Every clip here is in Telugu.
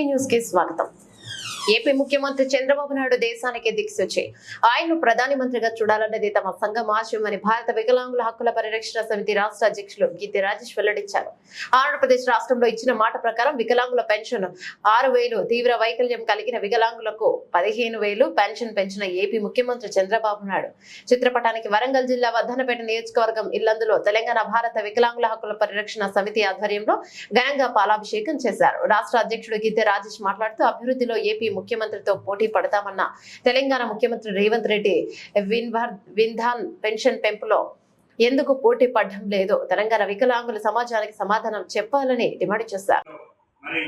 టీవీ న్యూస్కి స్వాగతం. ఏపీ ముఖ్యమంత్రి చంద్రబాబు నాయుడు దేశానికి దిక్సొచ్చి ఆయన్ను ప్రధాని మంత్రిగా చూడాలన్నది తమ సంఘం ఆశయం అని భారత వికలాంగుల హక్కుల పరిరక్షణ సమితి రాష్ట్ర అధ్యక్షులు గీతి రాజేష్ వెల్లడించారు. ఆంధ్రప్రదేశ్ రాష్ట్రంలో ఇచ్చిన మాట ప్రకారం వికలాంగుల పెన్షన్ ఆరు వేలు తీవ్ర వైకల్యం కలిగిన వికలాంగులకు పదిహేను వేలు పెన్షన్ పెంచిన ఏపీ ముఖ్యమంత్రి చంద్రబాబు నాయుడు. చిత్రపటానికి వరంగల్ జిల్లా వర్ధనపేట నియోజకవర్గం ఇల్లందులో తెలంగాణ భారత వికలాంగుల హక్కుల పరిరక్షణ సమితి ఆధ్వర్యంలో ఘనంగా పాలాభిషేకం చేశారు. రాష్ట్ర అధ్యక్షుడు గిద్దె రాజేష్ మాట్లాడుతూ అభివృద్ధిలో ఏపీ ముఖ్యమంత్రితో పోటీ పడతామన్న తెలంగాణ ముఖ్యమంత్రి రేవంత్ రెడ్డి విన్వర్ విన్ధాన్ పెన్షన్ పెంపులో ఎందుకు పోటీ పడడం లేదు తెలంగాణ వికలాంగుల సమాజానికి సమాధానం చెప్పాలని డిమాండ్ చేశారు. మరి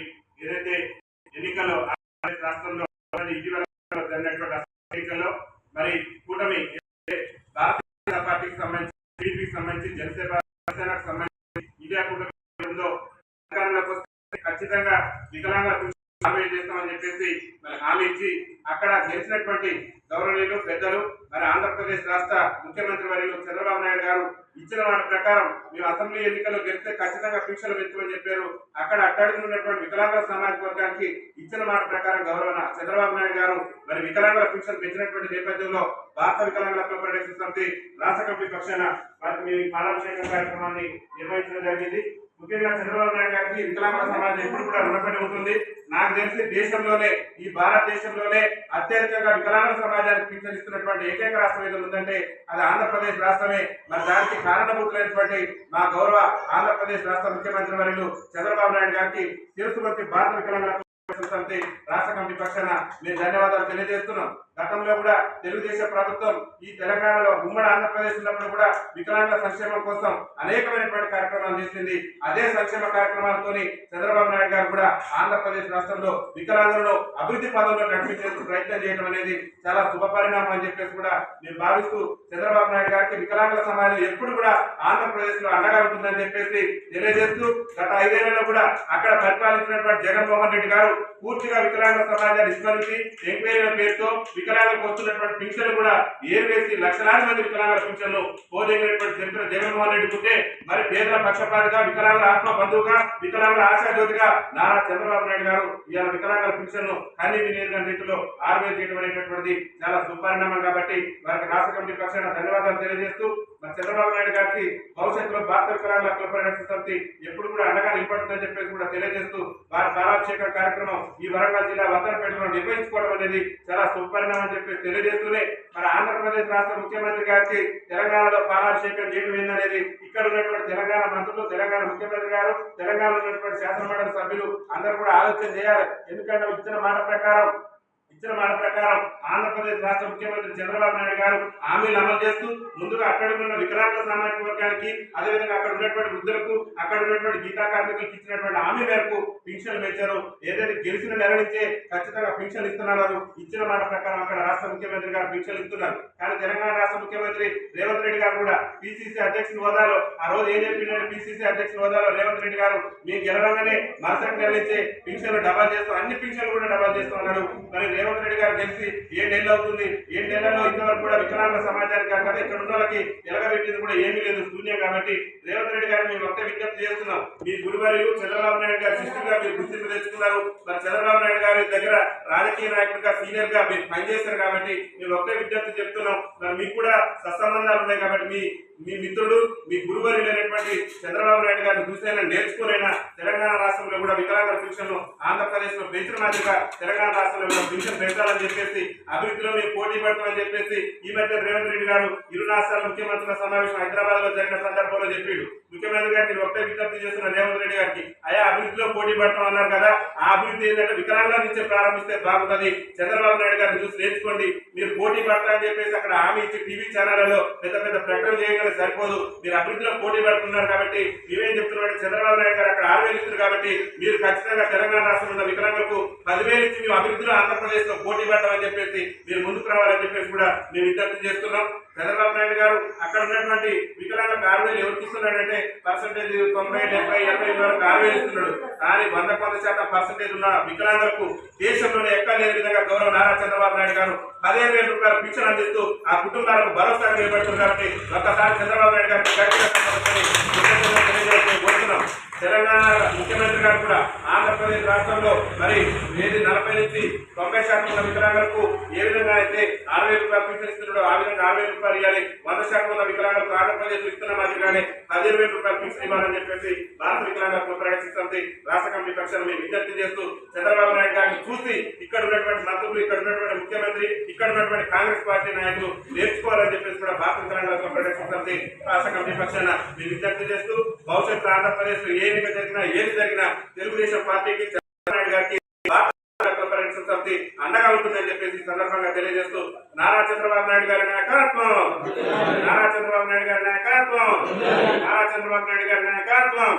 ఎన్నికల్లో ఆంధ్రప్రదేశ్ రాష్ట్రంలో మరి ఇటీవల జరిగినటువంటి అసెంబ్లీ ఎన్నికల్లో మరి కూటమి ఏదైతే భారతీయ జనతా పార్టీకి సంబంధించి టీడీపీకి సంబంధించి జనసేన జనసేనకు సంబంధించి ఇదే కూటమి ఉందో అధికారంలోకి వస్తే ఖచ్చితంగా వికలాంగుల పెన్షన్ హామీ చేస్తామని చెప్పేసి మరి హామీ ఇచ్చి అక్కడ గెలిచినటువంటి గౌరవనీయులు పెద్దలు మరి ఆంధ్రప్రదేశ్ రాష్ట్ర ముఖ్యమంత్రి వర్యులు చంద్రబాబు నాయుడు గారు ఇచ్చిన మాట ప్రకారం మేము అసెంబ్లీ ఎన్నికల్లో గెలిస్తే ఖచ్చితంగా శిక్షలు పెంచమని చెప్పారు. అక్కడ అట్టడుగున్నటువంటి వికలాంగుల సామాజిక వర్గానికి ఇచ్చిన మాట ప్రకారం గౌరవ చంద్రబాబు నాయుడు గారు మరి వికలాంగుల పెన్షన్ పెంచినటువంటి నేపథ్యంలో భారత వికలాంగుల హక్కుల సమితి రాష్ట్ర కమిటీ పక్షాన వారికి మేము పాలాభిషేకం కార్యక్రమాన్ని నిర్వహించడం జరిగింది. ముఖ్యంగా చంద్రబాబు నాయుడు గారికి వికలాంగుల సమాజం ఎప్పుడు కూడా రుణపడి ఉంటుంది. నాకు తెలిసి దేశంలోనే ఈ భారతదేశంలోనే అత్యధికంగా వికలాంగుల సమాజానికి పింఛన్ ఇస్తున్నటువంటి ఏకైక రాష్ట్రం ఏదో ఉందంటే అది ఆంధ్రప్రదేశ్ రాష్ట్రమే. మరి దానికి కారణభూతులైనటువంటి మా గౌరవ ఆంధ్రప్రదేశ్ రాష్ట్ర ముఖ్యమంత్రి వర్యులు చంద్రబాబు నాయుడు గారికి తెలుసు భారత వికలాంగుల సమితి రాష్ట్ర కమిటీ పక్షాన మేము ధన్యవాదాలు తెలియజేస్తున్నాం. గతంలో కూడా తెలుగుదేశం ప్రభుత్వం ఈ తెలంగాణలో ఉమ్మడి ఆంధ్రప్రదేశ్ ఉన్నప్పుడు కూడా వికలాంగుల సంక్షేమం కోసం అనేకమైనటువంటి కార్యక్రమాలు చేసింది. అదే సంక్షేమ కార్యక్రమాలతోని చంద్రబాబు నాయుడు గారు కూడా ఆంధ్రప్రదేశ్ రాష్ట్రంలో వికలాంగులను అభివృద్ధి పదంలో నడిపించేందుకు ప్రయత్నం చేయడం అనేది చాలా శుభ పరిణామం అని చెప్పేసి కూడా మేము భావిస్తూ చంద్రబాబు నాయుడు గారికి వికలాంగుల సమాజం ఎప్పుడు కూడా ఆంధ్రప్రదేశ్లో అండగా ఉంటుందని చెప్పేసి తెలియజేస్తూ గత ఐదేళ్ళలో కూడా అక్కడ పరిపాలించినటువంటి జగన్మోహన్ రెడ్డి గారు పూర్తిగా వికలాంగ సమాజాన్ని విస్మరించి ఎంక్వైరీల పేరుతో వికలాంగులకు వస్తున్నటువంటి పింఛన్లు కూడా ఏర్వేసి లక్షలాది మంది వికలాంగుల పింఛన్లు పోదగినటువంటి చరిత్ర జగన్మోహన్ రెడ్డి ఉంటే మరి పేదల పక్షపాతిగా వికలాంగుల ఆత్మ బంధువుగా వికలాంగుల ఆశాజ్యోతిగా నారా చంద్రబాబు నాయుడు గారు ఇవాళ వికలాంగుల పింఛన్ను కన్నీ వినియోగం రీతిలో ఆర్వేజ్ చేయడం అనేటటువంటిది చాలా సుపరిణామం కాబట్టి వారికి రాష్ట్ర కమిటీ పక్షాన ధన్యవాదాలు తెలియజేస్తూ మన చంద్రబాబు నాయుడు గారికి భవిష్యత్తులో భారత వికలాంగుల హక్కుల సమితి ఎప్పుడు కూడా అండగా నిలబడుతుందని చెప్పేసి కూడా తెలియజేస్తూ వారి పాలాభిషేక కార్యక్రమం ఈ వరంగల్ జిల్లా వర్ధనపేటలో నిర్వహించుకోవడం అనేది చాలా సుపరిణామం అని చెప్పి తెలియజేస్తూనే మన ఆంధ్రప్రదేశ్ రాష్ట్ర ముఖ్యమంత్రి గారికి తెలంగాణలో పాలాభిషేకం చేయడం ఏందనేది ఇక్కడ ఉన్నటువంటి తెలంగాణ మంత్రులు తెలంగాణ ముఖ్యమంత్రి గారు తెలంగాణలో ఉన్నటువంటి శాసనమండలి సభ్యులు అందరూ కూడా ఆలోచన చేయాలి. ఎందుకంటే ఇచ్చిన మాట ప్రకారం ఇచ్చిన మాట ప్రకారం ఆంధ్రప్రదేశ్ రాష్ట్ర ముఖ్యమంత్రి చంద్రబాబు నాయుడు గారు హామీలు అమలు చేస్తూ ముందుగా అక్కడ ఉన్న వికలాంగుల సామాజిక వర్గానికి అదేవిధంగా అక్కడ ఉన్నటువంటి వృద్ధులకు అక్కడ ఉన్నటువంటి గీతా కార్మికులకు ఇచ్చినటువంటి హామీ మేరకు పింఛన్లు పెంచారు. ఏదైతే గెలిచిన నెల నుంచే ఖచ్చితంగా పింఛన్లు ఇస్తున్నారు. ఇచ్చిన మాట ప్రకారం అక్కడ రాష్ట్ర ముఖ్యమంత్రి గారు పింఛన్లు ఇస్తున్నారు. కానీ తెలంగాణ రాష్ట్ర ముఖ్యమంత్రి రేవంత్ రెడ్డి గారు కూడా పిసిసి అధ్యక్షుని హోదాలో ఆ రోజు ఏం చెప్పిందంటే పిసిసి అధ్యక్షుని హోదాలో రేవంత్ రెడ్డి గారు మేము గెలవగానే మరుసటి నెల నుంచే పింఛన్లు డబల్ చేస్తాం. అన్ని పింఛన్లు కూడా డబల్ చేస్తాం అన్నాడు. మరి రేవంత్ రెడ్డి గారు గెలిచి ఏ నెలలు అవుతుంది? ఏ నెలలో ఇంతవరకు కూడా వికలాంగ సమాజానికి కాదు కదా ఇక్కడ ఉన్న వాళ్ళకి ఎలగబెట్టింది కూడా ఏమీ లేదు శూన్యం కాబట్టి రేవంత్ రెడ్డి గారు మేము ఒక్క విజ్ఞప్తి చేస్తున్నాం. మీ గురువారు చంద్రబాబు నాయుడు గారు శిష్యుగా మీరు గుర్తింపు తెచ్చుకున్నారు. మరి చంద్రబాబు నాయుడు గారి దగ్గర రాజకీయ నాయకుడిగా సీనియర్గా మీరు పనిచేశారు కాబట్టి మేము ఒకే విజ్ఞప్తి చెప్తున్నాం. మరి మీకు కూడా సత్సంబంధాలు ఉన్నాయి కాబట్టి మీ మీ మిత్రుడు మీ గురువారి లేనటువంటి చంద్రబాబు నాయుడు గారిని చూసైనా నేర్చుకునైనా తెలంగాణ రాష్ట్రంలో కూడా వికలాంగుల పెన్షన్ ఆంధ్రప్రదేశ్లో పెంచిన మాదిరిగా తెలంగాణ రాష్ట్రంలో కూడా పెన్షన్ పెంచాలని చెప్పేసి అభివృద్ధిలో మేము పోటీ పడతామని చెప్పేసి ఈ మధ్య రేవంత్ రెడ్డి గారు ఇరు రాష్ట్రాల ముఖ్యమంత్రుల సమావేశం హైదరాబాద్లో జరిగిన సందర్భంలో చెప్పాడు. ముఖ్యమంత్రి గారికి నేను ఒకటే విజ్ఞప్తి చేస్తున్న రేవంత్ రెడ్డి గారికి అయ్యా అభివృద్ధిలో పోటీ పడతాం అన్నారు కదా ఆ అభివృద్ధి ఏంటంటే వికలాంగుల నుంచే ప్రారంభిస్తే బాగుంటుంది. చంద్రబాబు నాయుడు గారిని చూసి నేర్చుకోండి. మీరు పోటీ పడతారని చెప్పేసి అక్కడ హామీ ఇచ్చి టీవీ ఛానళ్ళలో పెద్ద పెద్ద ప్రకటన చేయగలిగి సరిపోదు. మీరు అభివృద్ధిలో పోటీ పడుతున్నారు కాబట్టి మేమేం చెప్తున్నామంటే చంద్రబాబు నాయుడు గారు అక్కడ ఆరు వేలు ఇస్తున్నారు కాబట్టి మీరు ఖచ్చితంగా తెలంగాణ రాష్ట్రంలో ఉన్న వికలాంగులకు పదివేలు ఇచ్చి మేము అభివృద్ధిలో ఆంధ్రప్రదేశ్ లో పోటీ పెట్టమని చెప్పేసి మీరు ముందుకు రావాలని చెప్పేసి కూడా మేము విజ్ఞప్తి చేస్తున్నాం. చంద్రబాబు నాయుడు గారు అక్కడ ఉన్నటువంటి వికలాంగులకు ఆరు వేలు ఎవరు ఇస్తున్నాడంటే పర్సంటేజ్ తొంభై డెబ్బై ఎనభై వరకు ఆరు వేలు ఇస్తున్నాడు కానీ వంద కొంత శాతం పర్సంటేజ్ ఉన్న వికలాంగులకు దేశంలోనే ఎక్కడ లేని విధంగా గౌరవ నారా చంద్రబాబు నాయుడు గారు పదిహేను వేల రూపాయల పింఛన్ అందిస్తూ ఆ కుటుంబాలకు భరోసా నిలబడుతుంది కాబట్టి ఒక్కసారి చంద్రబాబు నాయుడు గారికి కోరుతున్నాం. తెలంగాణ ముఖ్యమంత్రి గారు కూడా ఆంధ్రప్రదేశ్ రాష్ట్రంలో మరి ఏది నలభై నుంచి తొంభై శాతం ఉన్న వికలాంగులకు ఏ విధంగా అయితే ఆరు వేల రూపాయలు పింఛన్ ఇస్తున్నాడో ఆ విధంగా ఆరు వేల రూపాయలు ఇవ్వాలి. వంద శాతం ఉన్న వికలాంగులకు ఆంధ్రప్రదేశ్ ఇస్తున్న మాదిరిగానే పదిహేను వేల రూపాయలు పింఛన్ ఇవ్వాలని చెప్పేసి భారత వికలాంగులకు ప్రకటిస్తుంది రాష్ట్ర కమిటీ పక్షాన్ని మేము విజ్ఞప్తి చేస్తూ చంద్రబాబు నాయుడు గారిని చూసి ఇక్కడ ఉన్నటువంటి మంత్రులు ఇక్కడ ఉన్నటువంటి ముఖ్యమంత్రి ఇక్కడ ఉన్నటువంటి కాంగ్రెస్ పార్టీ నాయకులు నేర్చుకోవాలని చెప్పేసి కూడా భారత వికలాంగ ప్రకటిస్తుంది రాష్ట్ర కమిటీ పక్షాన మేము విజ్ఞప్తి చేస్తూ భవిష్యత్తు ఆంధ్రప్రదేశ్లో ఏ ఎన్నిక జరిగినా ఏది జరిగినా తెలుగుదేశం పార్టీకి చంద్రబాబు నాయుడు గారికి భారత ప్రొపరేషన్ అండగా ఉంటుందని చెప్పేసి సందర్భంగా తెలియజేస్తూ నారా చంద్రబాబు నాయుడు గారి నాయకత్వం. నారా చంద్రబాబు నాయుడు గారి నాయకత్వం. నారా చంద్రబాబు నాయుడు గారి నాయకత్వం.